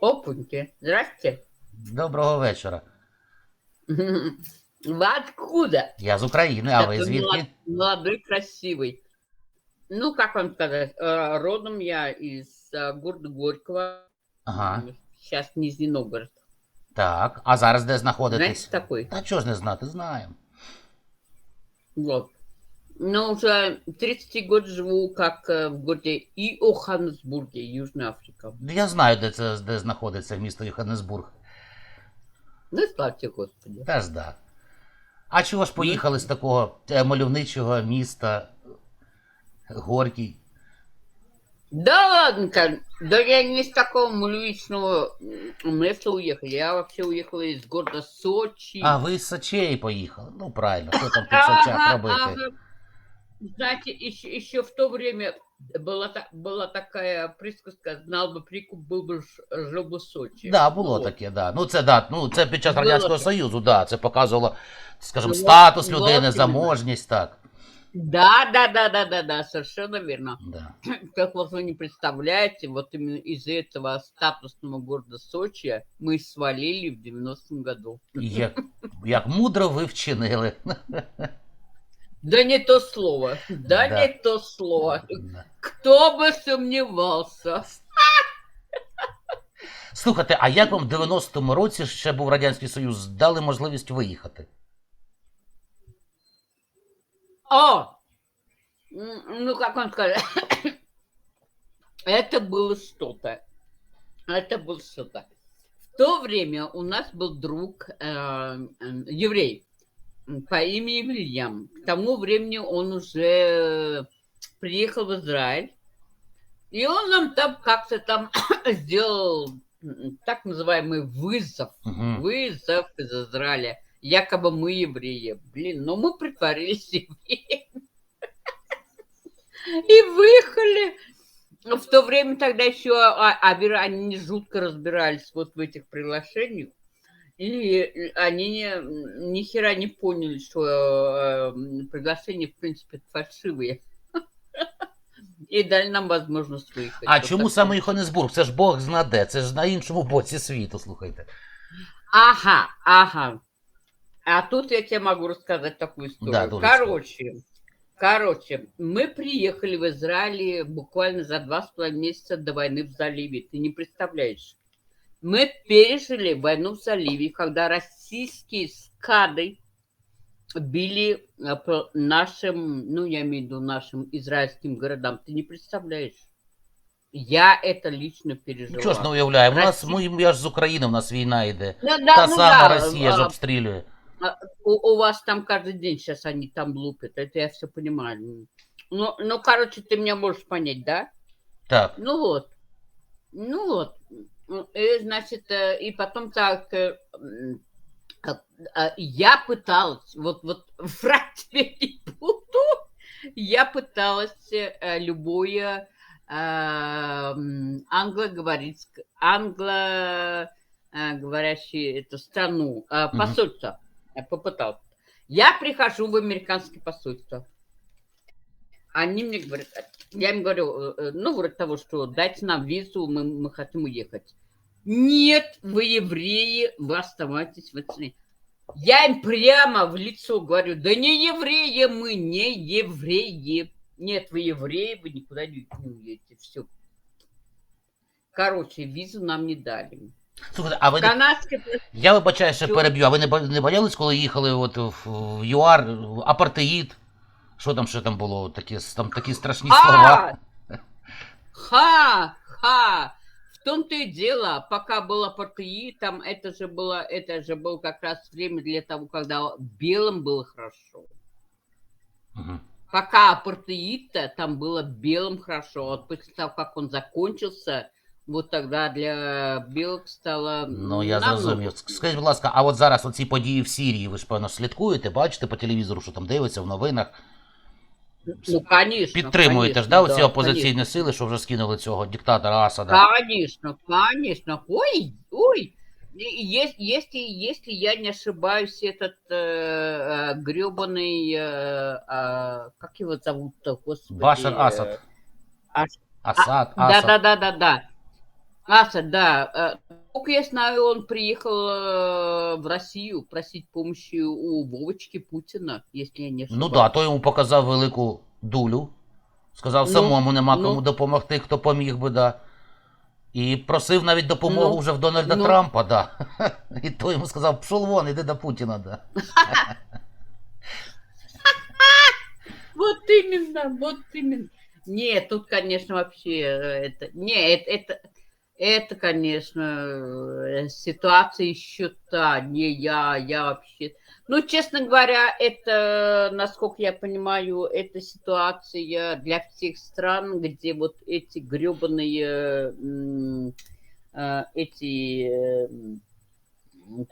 Опаньки, здрасте. Доброго вечора. Вы откуда? Я з України, а ви Такой звідки? молод- Молодой, красивый. Ну, как вам сказать, э, родом я из э, города Горького, Ага. сейчас Нижний Новгород. Так. А зараз де знаходитесь? Знаете такой? Та чого ж не знати, знаємо. Вот. Но уже 30 год живу как э, в городе Иоханнесбурге, Южная Африка. Я знаю, де це де знаходиться місто Йоханнесбург. Ну, славьте Господи. Теж да. А чого ж поїхали з такого е, мальовничого міста Горький? Да ладно, да я не с такого мульвичного места уехал. Я вообще уехала из города Сочи. А ви з Сочей поїхали. Ну правильно, що там в Сочах робити? Знаете, еще, еще в то время была, та- была такая присказка, знал бы прикуп, был бы, ж- жил бы в Сочи. Да, було Вот. таке, да. Ну це да, ну це під час Було Радянського таке. Союзу, да. Це показувало, скажімо, Ну, статус вот людини, іменно. заможність, так. Да, да, да, да, да, да, совершенно верно. Да. Как вот вы не представляете, вот именно из этого статусного города Сочи мы свалили в 90-м году. Як, як мудро ви вчинили. Да не то слово, да, Да. не то слово. Да. Кто бы сомневался. Слухайте, а як вам в 90-му році ще був Радянський Союз, дали можливість виїхати? О! М, Ну, как вам сказать? Это было что-то. Это было что-то. В то время у нас был друг, э, э, еврей, м, по имени Вильям. К тому времени он уже приехал в Израиль. И он нам там как-то там сделал так называемый вызов. Угу. Вызов из Израиля. Якобы мы евреи. Блин, но мы притворились евреями. И выехали. В то время тогда еще а- обира- они жутко разбирались вот в этих приглашениях. И они не, ни хера не поняли, что э, приглашения, в принципе, фальшивые. И дали нам возможность выехать. А Вот чому так. саме Йоханнесбург? Це ж Бог знаде, це ж на іншому боці світу, слухайте. Ага, ага. А тут я тебе могу рассказать такую историю. Да, дуже короче, короче, мы приехали в Израиль буквально за два с половиной месяца до войны в заливе. Ты не представляешь. Мы пережили войну в заливе, когда российские скады били э, по нашим, ну, я имею в виду нашим израильским городам. Ты не представляешь. Я это лично пережила. Чого ж не уявляємо? У нас, Росія- ми, я ж з України, у нас війна йде. Ну да, Та ну сама да, Росія ж а, обстрілює. у, у вас там каждый день сейчас они там лупят, это я все понимаю. Ну, ну, короче, ты меня можешь понять, да? Так. Ну вот. Ну вот. И, значит, э, и потом так... э, Я пыталась, вот, вот врать тебе не буду, я пыталась э, любое э, м, англоговорицк- англо э, говорящую эту страну, э, посольство, я попыталась. Я прихожу в американское посольство. Они мне говорят, я им говорю, э, э, ну, вроде того, что дайте нам визу, мы, мы хотим уехать. Нет, вы евреи, вы оставайтесь в стране. Я им прямо в лицо говорю, да не евреи мы, не евреи. Нет, вы евреи, вы никуда не не уедете, все. Короче, визу нам не дали. Слухайте, а ви не... Канадское Я вибачаю, що Що? переб'ю, а ви не, бо- не боялись, коли їхали от в, в ЮАР, в апартеїд? Що там, що там було? Такі, с- там такі страшні слова. А! Ха! Ха! В том-то и дело, пока было ПТИ, там это же было, это же было как раз время для того, когда белым было хорошо. Мгм. пока апартеид там было белым хорошо. Вот после того, как он закончился, вот тогда для белых стало Ну, я намного зрозумів. Скажіть, будь ласка, а от зараз оці події в Сирії, ви ж певно слідкуєте, бачите по телевізору, що там дивиться в новинах. Ну, конечно. Підтримуєте конечно, ж, да, оці да, опозиційні конечно. сили, що вже скинули цього диктатора Асада. Конечно, конечно. Ой, ой. И ес- Если, если я не ошибаюсь, этот э, гребаный, как его зовут-то, господи? Башар э, Асад. Ас- Асад, Да, Асад. да, да, да, да. Асад, да. Э, Сколько я знаю, он приехал э, в Россию просить помощи у Вовочки Путина, если я не ошибаюсь. Ну да, то йому показав велику дулю. Сказав, Ну, самому нема ну. кому допомогти, хто поміг би, да. І просив навіть допомогу Ну, вже в Дональда ну. Трампа, да. І той йому сказав, пшов вон, іди до Путіна, да. Вот именно, вот именно. Нет, тут, конечно, вообще э, это... Не, это, это, это, конечно, э, ситуация еще та. Не, я, я вообще... Ну, честно говоря, это, насколько я понимаю, это ситуация для всех стран, где вот эти гребаные эти э,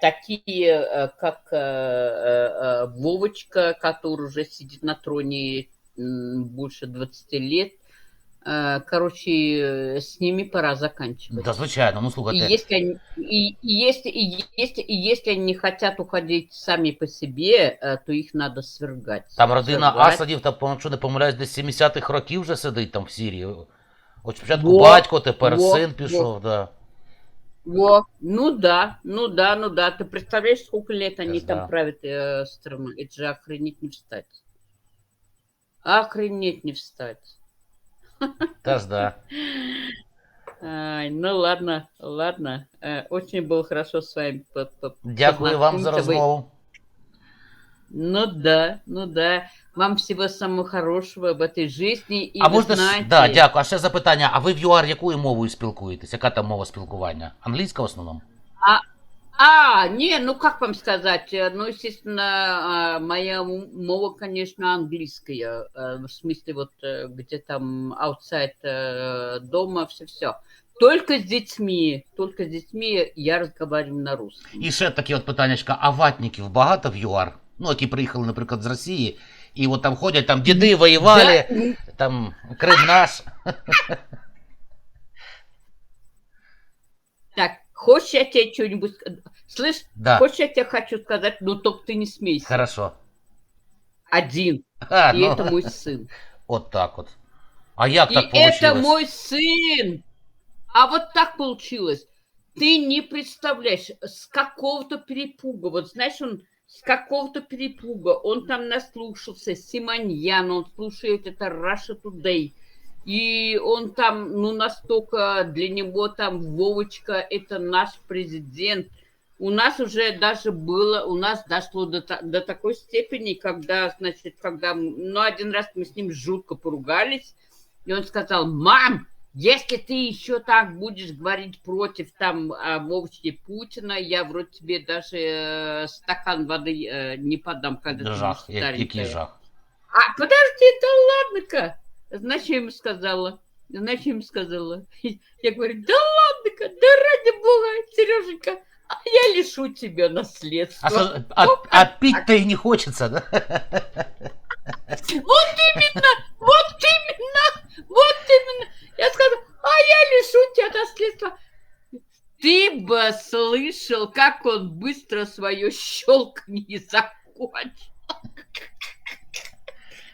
такие, э, как э, э, э, Вовочка, который уже сидит на троне больше 20 лет. Э, Короче, э, с ними пора заканчивать. Да, звичайно, ну И слухайте. если, они, и, и если, и, если, и если они не хотят уходить сами по себе, э, то их надо свергать. Там родина Свергать. Асадів, там, якщо не помиляюсь, десь 70-х років вже сидить там в Сирії. От спочатку Во, батько, тепер во, син во. пішов, да. Во, ну да, ну да, ну да. Ты представляешь, сколько лет они Сейчас, там да. правят э, страну? Это же охренеть не встать. Охренеть не встать. Теж да. Ай, ну ладно, ладно. Э, очень было хорошо с вами. по- по- Дякую вам за познакомиться. Вы- розмову. Ну да, ну да. Вам всего самого хорошего в этой жизни. И а вы можна ж- знаете, да, дякую. А ще запитання: а ви в ЮАР якою мовою спілкуєтесь? Яка там мова спілкування? Англійська в основному? А, не, ну как вам сказать, э, ну, естественно, а, моя м- мова, конечно, английская, э, в смысле вот э, где там outside э, дома, все-все. Только с детьми, только с детьми я разговариваю на русском. І ще таке от питаннячка, а ватників багато в ЮАР? Ну, які приїхали, наприклад, з Росії, і от там ходять, там діди воювали, Да, м, там Крим наш. хочешь я тебе что-нибудь... Слышь, Да, хочешь я тебе хочу сказать, ну только ты не смейся. хорошо. Один, А, и ну, это мой сын. от так от. А И так это получилось? мой сын. А вот так получилось. Ты не представляешь, с какого-то перепуга, вот знаешь, он с какого-то перепуга, он там наслушался Симоньяна, он слушает это Russia Today, и он там, ну, настолько для него там Вовочка, это наш президент. У нас уже даже было, у нас дошло до, до такой степени, когда, значит, когда, ну, один раз мы с ним жутко поругались, и он сказал, мам, если ты еще так будешь говорить против там а, Вовочки Путина, я вроде тебе даже э, стакан воды э, не подам, когда ты Жах, будешь старенькая». жах. А, подожди, да ладно-ка. Значит, я ему сказала. Значит, я ему сказала. Я говорю, да ладно-ка, да ради бога, Сереженька, а я лишу тебя наследства. А, що- а, а пить-то и не хочется, да? Вот именно, вот именно, вот именно. Я сказала, а я лишу тебя наследства. Ты бы слышал, как он быстро свое щелканье закончил.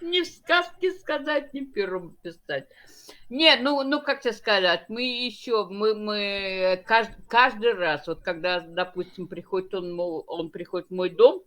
Ни в сказке сказать, ни пером писать. Не, ну, ну как тебе сказать, мы еще, мы, мы каждый, каждый раз, вот когда, допустим, приходит он, мол- он приходит в мой дом,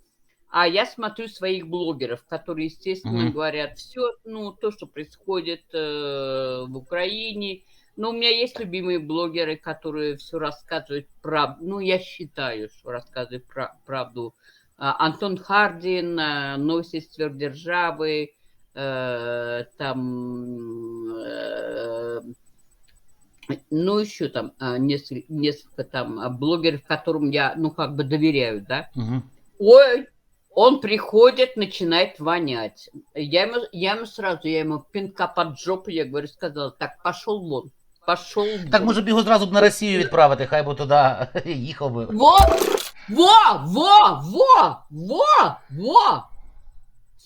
а я смотрю своих блогеров, которые, естественно, Мгм. говорят все, ну, то, что происходит э, в Украине. Но у меня есть любимые блогеры, которые все рассказывают правду. Ну, я считаю, что рассказывают пра- правду. А, Антон Хардин, а, Новости сверхдержавы, э, там, э, ну, еще там а, несколько, несколько там а, блогеров, которым я, ну, как бы доверяю, да. Угу. Ой, Он приходит, начинает вонять. Я ему, я ему сразу, я ему пинка под жопу, я говорю, сказала, так, пошел вон, пошел вон. Так може б його зразу б на Росію відправити, хай би туди їхав би. Во! Во! Во! Во! Во! Во!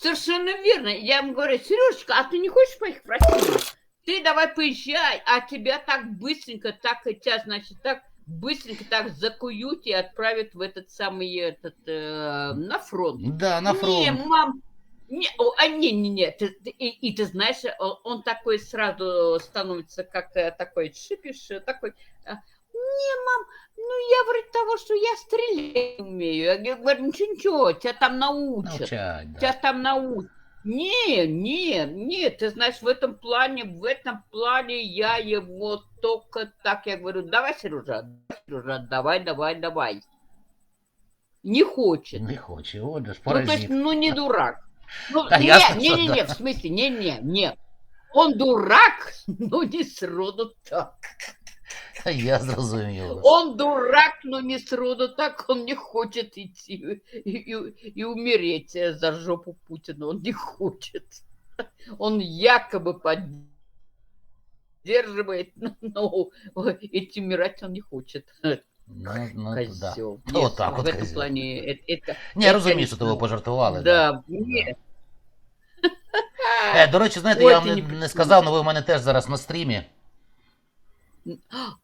Совершенно верно. Я ему говорю, Сережечка, а ты не хочешь поехать в Россию? Ты давай поезжай, а тебя так быстренько, так и тебя, значит, так быстренько так закуют и отправят в этот самый, этот, э, на фронт. Да, на Не, фронт. мам, не, а не, не, не, ты- и, и ты знаешь, о- он такой сразу становится как э, такой шипишь, э, такой, э, не, мам, ну я вроде того, что я стрелять умею. Я говорю, ничего, ничего, тебя там научат, Навчать, да. тебя там научат. Не, не, не, ты знаешь, в этом плане, в этом плане я его только так, я говорю, давай, Сережа, Сережа, давай, давай, давай. Не хочет. Не хоче, отже ж Ну, то есть, паразит. ну, не дурак. Ну, Да не, ясно, не, что не, да. не, в смысле, не, не, не. Он дурак, но не сроду так. Я зрозумів. Он дурак, но не сроду так. Он не хочет идти и, и- и умереть э, за жопу Путина. Он не хочет. Он якобы поддерживает, но идти умирать он не хочет. Ну, ну, да. Козел. Ну, Нет, отак в от этом козел. плане это, это- Ні, я это розумію, що не то ви знаю. пожартували. Да, ні. Е, до речі, знаєте, Ой, я ти вам не не, не придумав. сказав, але ви в мене теж зараз на стрімі.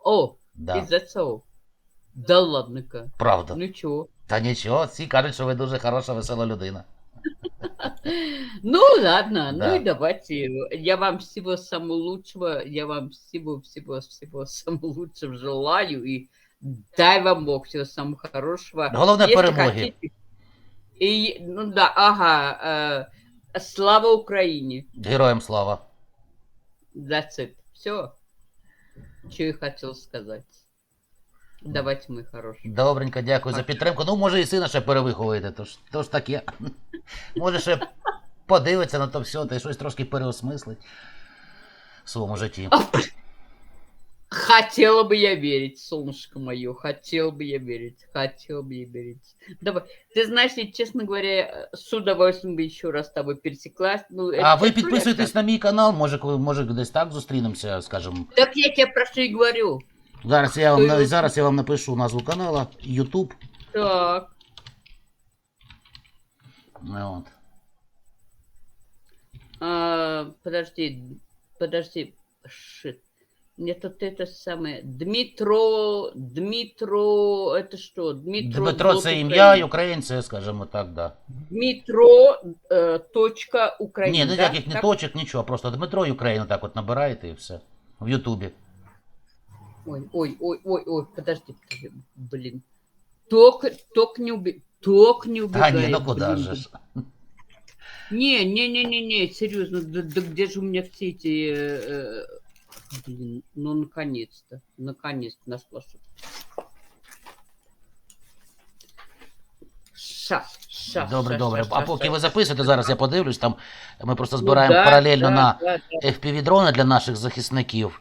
О, Да, из-за цього. Да ладно-ка. правда. Ну чого? Та нічого, всі кажуть, що ви дуже хороша, весела людина. Ну ладно, Да. ну и давайте. Я вам всего самого лучшего, я вам всего-всего-всего самого лучшего желаю и дай вам Бог всего самого хорошего. Головне Если перемоги. хотите. И, ну да, ага, э, слава Украине. Героям слава. That's it. Все, что я хотів сказати. Давайте, ми хороші. Добренько, дякую за підтримку. Ну, може, і сина ще перевиховуєте, то ж, то ж таке. Може, ще подивиться на то все, та й щось трошки переосмислить в своєму житті. Хотела бы я верить, солнышко мое, хотел бы я верить, хотел бы я верить. Давай, ты знаешь, я, честно говоря, с удовольствием бы еще раз с тобой пересеклась. Ну, это А ви сейчас підписуєтесь на мій канал, може, коли- може десь так зустрінемося, скажімо. Так я тебе про что и говорю. Зараз я вам, Хто на- його- зараз я вам напишу назву канала, YouTube. Так, Ну, От. а, подожди, подожди, шит. Мне тут это самое, Дмитро, Дмитро, это что? Дмитро, Дмитро Злот це ім'я Украины. українце, скажімо так, да. Дмитро, э, точка, Украина. Ні, да? ніяких ні Так? точок, нічого, просто Дмитро і Україна так от набираєте і все. В Ютубі. Ой, ой, ой, ой, ой, подожди, подожди, блин. Ток, ток не уби... Ток не Та убегает. ні, ну куди блин. же ж. Не, не, не, не, не, серьезно, да, да где же у меня все эти... э, э, блин, ну наконец-то, наконец-то нашла что Шас, шас, Добре, шас, добре. шас, А шас, поки шас. ви записуєте, зараз я подивлюсь, там ми просто Ну збираємо да, паралельно да, на да, да. FPV-дрони для наших захисників.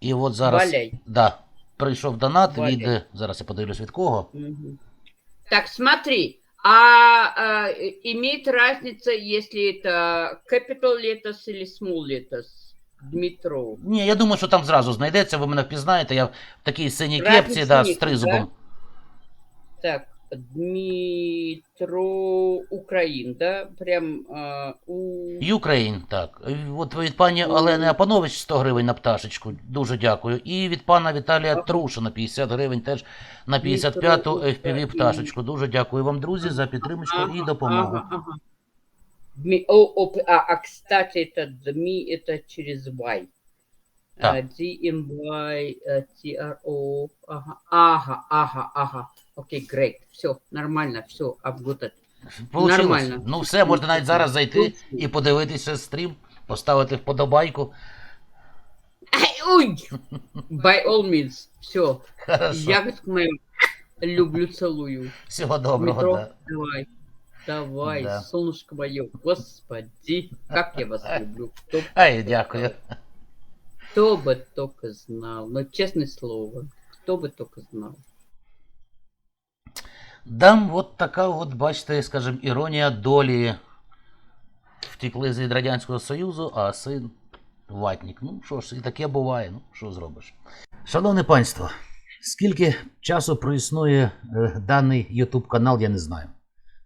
І от зараз. Валяй. Да, прийшов донат Валяй. від. е, Зараз я подивлюсь від кого. Мгм. Так, смотри, а, а, э, имеет разница, если это capital letters или small letters? Дмитро. Ні, я думаю, що там зразу знайдеться, ви мене впізнаєте. Я в такій синій Разниці кепці, да, з ні, тризубом. Так, Дмитро Украин, да? Прям а, у... Ukraine, так. Е, От від пані Олени Апанович 100 гривень на пташечку. Дуже дякую. І від пана Віталія Ага. Трушина 50 гривень теж на 55-ту Дмитро FPV Україн. пташечку. Дуже дякую вам, друзі, за підтримочку і допомогу. ага, ага. Дми- о, о, а, а, кстати, это Дми, это через Y. Да. DMY, э, TRO, ага, ага, ага, ага. Окей, great, все, нормально, все, I've got it. Получилось. Нормально. Ну все, можна навіть зараз зайти і подивитися стрім, поставити вподобайку. Ай, Ой, by all means, все, Хорошо. ягодку мою люблю, целую. Всього доброго. Метро, Да. давай, давай, Да. солнышко мое, господи, как я вас люблю. Кто, б- Ай, дякую. кто бы только знал, но честное слово, кто бы только знал. Дам от така, от, бачите, скажімо, іронія долі. Втекли з від Радянського Союзу, а син ватник. Ну що ж, і таке буває, ну що зробиш. Шановне панство, скільки часу проіснує е, даний YouTube канал, я не знаю.